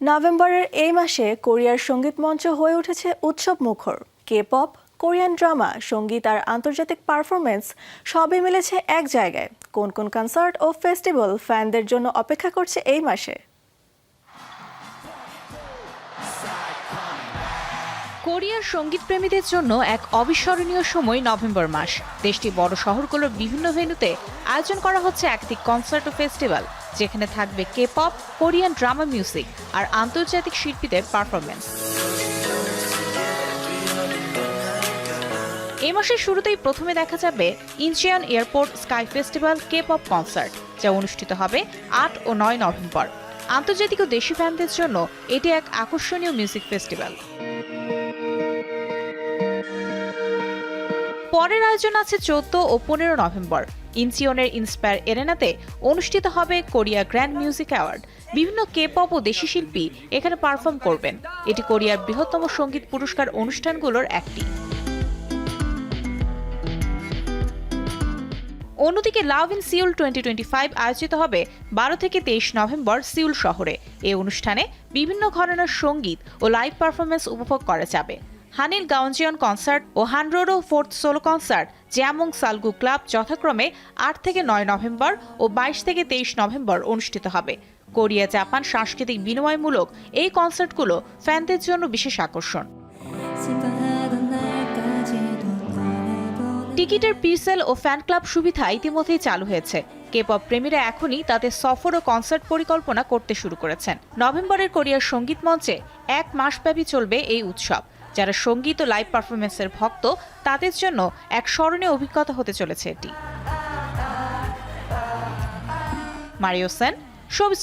নভেম্বরের এই মাসে কোরিয়ার সংগীত মঞ্চ হয়ে উঠেছে উৎসব মুখর। কে পপ কোরিয়ান ড্রামা সংগীত আর আন্তর্জাতিক পারফরমেন্স সবই মিলেছে এক জায়গায়। কোন কোন কনসার্ট ও ফেস্টিভ্যাল ফ্যানদের জন্য অপেক্ষা করছে এই মাসে। কোরিয়ার সংগীত প্রেমীদের জন্য এক অবিস্মরণীয় সময় নভেম্বর মাস। দেশটি বড় শহরগুলোর বিভিন্ন ভেন্যুতে আয়োজন করা হচ্ছে একাধিক কনসার্ট ও ফেস্টিভ্যাল, যেখানে থাকবে K pop Korean drama music আর আন্তর্জাতিক শিল্পীদের পারফরমেন্স এ মাসের শুরুতেই প্রথমে দেখা যাবে Incheon airport sky festival K pop concert, যা অনুষ্ঠিত হবে আট ও নয় নভেম্বর। আন্তর্জাতিক ও দেশি ফ্যানদের জন্য এটি এক আকর্ষণীয় মিউজিক ফেস্টিভ্যাল। পরের আয়োজন আছে চোদ্দ ও পনেরো নভেম্বর। ইনসিওনের ইন্সপায়ার এরেনাতে অনুষ্ঠিত হবে কোরিয়া গ্র্যান্ড মিউজিক অ্যাওয়ার্ড। বিভিন্ন কে পপ ও দেশি শিল্পী এখানে পারফর্ম করবেন। এটি কোরিয়ার বৃহত্তম সংগীত পুরস্কার অনুষ্ঠানগুলোর একটি। অন্যদিকে love in Seoul twenty twenty five আয়োজিত হবে বারো থেকে তেইশ নভেম্বর সিউল শহরে। এই অনুষ্ঠানে বিভিন্ন ঘরানার সংগীত ও লাইভ পারফরমেন্স উপভোগ করা যাবে। হানিল গাউঞ্জিয়ন কনসার্ট ও Hanroro fourth solo concert, Jamong Salgu club যথাক্রমে আট থেকে নয় নভেম্বর ও বাইশ থেকে তেইশ নভেম্বর অনুষ্ঠিত হবে। কোরিয়া, জাপান সাংস্কৃতিক বিনিময়মূলক এই কনসার্টগুলো ফ্যানদের জন্য বিশেষ আকর্ষণ। টিকিটের পিসেল ও ফ্যান ক্লাব সুবিধা ইতিমধ্যেই চালু হয়েছে। কে পপ প্রেমীরা এখনই তাতে সফর ও কনসার্ট পরিকল্পনা করতে শুরু করেছেন। নভেম্বরের কোরিয়ার সংগীত মঞ্চে এক মাসব্যাপী চলবে এই উৎসব। যারা সংগীত ও লাইভ পারফরমেন্সের ভক্ত, তাদের জন্য এক স্মরণীয় অভিজ্ঞতা হতে চলেছে এটি। Mario Sen showbiz